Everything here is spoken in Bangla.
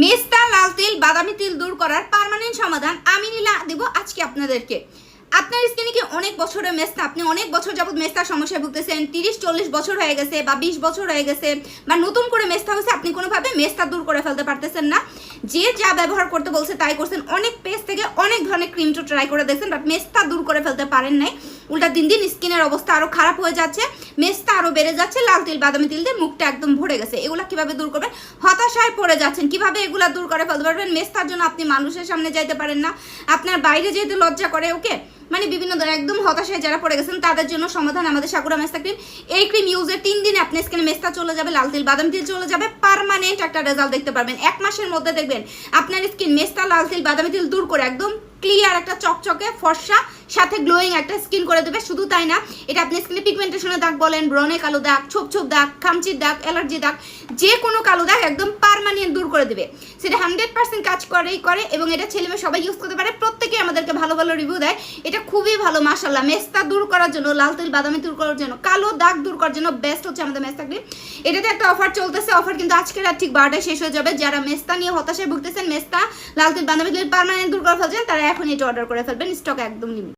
মেস্তা লাল তিল, বাদামি তিল দূর করার পার্মানেন্ট সমাধান আমি নীলা দেব আজকে আপনাদেরকে। আপনার স্কিনে কি অনেক বছরের মেস্তা? আপনি অনেক বছর যাবত মেস্তার সমস্যায় ভুগতেছেন, তিরিশ, চল্লিশ বছর হয়ে গেছে বা বিশ বছর হয়ে গেছে বা নতুন করে মেস্তা হয়েছে, আপনি কোনোভাবে মেস্তা দূর করে ফেলতে পারতেছেন না। যে যা ব্যবহার করতে বলছে তাই করছেন। অনেক পেজ থেকে অনেক ধরনের ক্রিম তো ট্রাই করে দেখছেন বাট মেস্তা দূর করে ফেলতে পারেন নাই। উল্টা দিন দিন স্কিনের অবস্থা আরও খারাপ হয়ে যাচ্ছে মেস্তা আরও বেড়ে যাচ্ছে, লাল তিল, বাদামি তিল দিয়ে মুখটা একদম ভরে গেছে। এগুলা কীভাবে দূর করবেন? হতাশায় পড়ে যাচ্ছেন। কীভাবে এগুলা দূর করে ফেলতে পারবেন? মেস্তার জন্য আপনি মানুষের সামনে যাইতে পারেন না। আপনার বাইরে যেহেতু লজ্জা করে, ওকে? মানে বিভিন্ন ধরনের একদম হতাশায় যারা পড়ে গেছেন, তাদের জন্য সমাধান আমাদের সাকুরা মেস্তা ক্রিম। এই ক্রিম ইউজের তিন দিনে আপনি স্কিনে মেস্তা চলে যাবে, লাল তিল, বাদাম তিল চলে যাবে পার্মানেন্ট একটা রেজাল্ট দেখতে পারবেন। এক মাসের মধ্যে দেখবেন, আপনার স্কিন মেস্তা লাল তিল, বাদামি তিল দূর করে একদম ক্লিয়ার একটা চকচকে ফর্সা সাথে গ্লোয়িং একটা স্কিন করে দেবে, শুধু তাই না, এটা আপনি স্কিনে পিগমেন্টেশনের দাগ বলেন ব্রনে কালো দাগ, ছোপ ছোপ দাগ, খামচির দাগ অ্যালার্জি দাগ, যে কোনো কালো দাগ একদম পারমানেন্ট দূর করে দেবে। সেটা হান্ড্রেড পার্সেন্ট কাজ করেই করে এবং এটা ছেলে মেয়ে সবাই ইউজ করতে পারে প্রত্যেকে আমাদেরকে ভালো ভালো রিভিউ দেয়। এটা খুবই ভালো মাসাল্লাহ মেস্তা দূর করার জন্য, লাল তেল, বাদামি দূর করার জন্য, কালো দাগ দূর করার জন্য বেস্ট হচ্ছে আমাদের মেস্তা ক্রিম এটাতে একটা অফার চলতেছে অফার কিন্তু আজকে রাত ঠিক বারোটায় শেষ হয়ে যাবে। যারা মেস্তা নিয়ে হতাশায় ভুগতেছেন, মেস্তা, লাল তেল, বাদামি তেল পারমানেন্ট দূর করে ফেলছেন, তারা এখন এটা অর্ডার করে ফেলবেন স্টক একদম লিমিট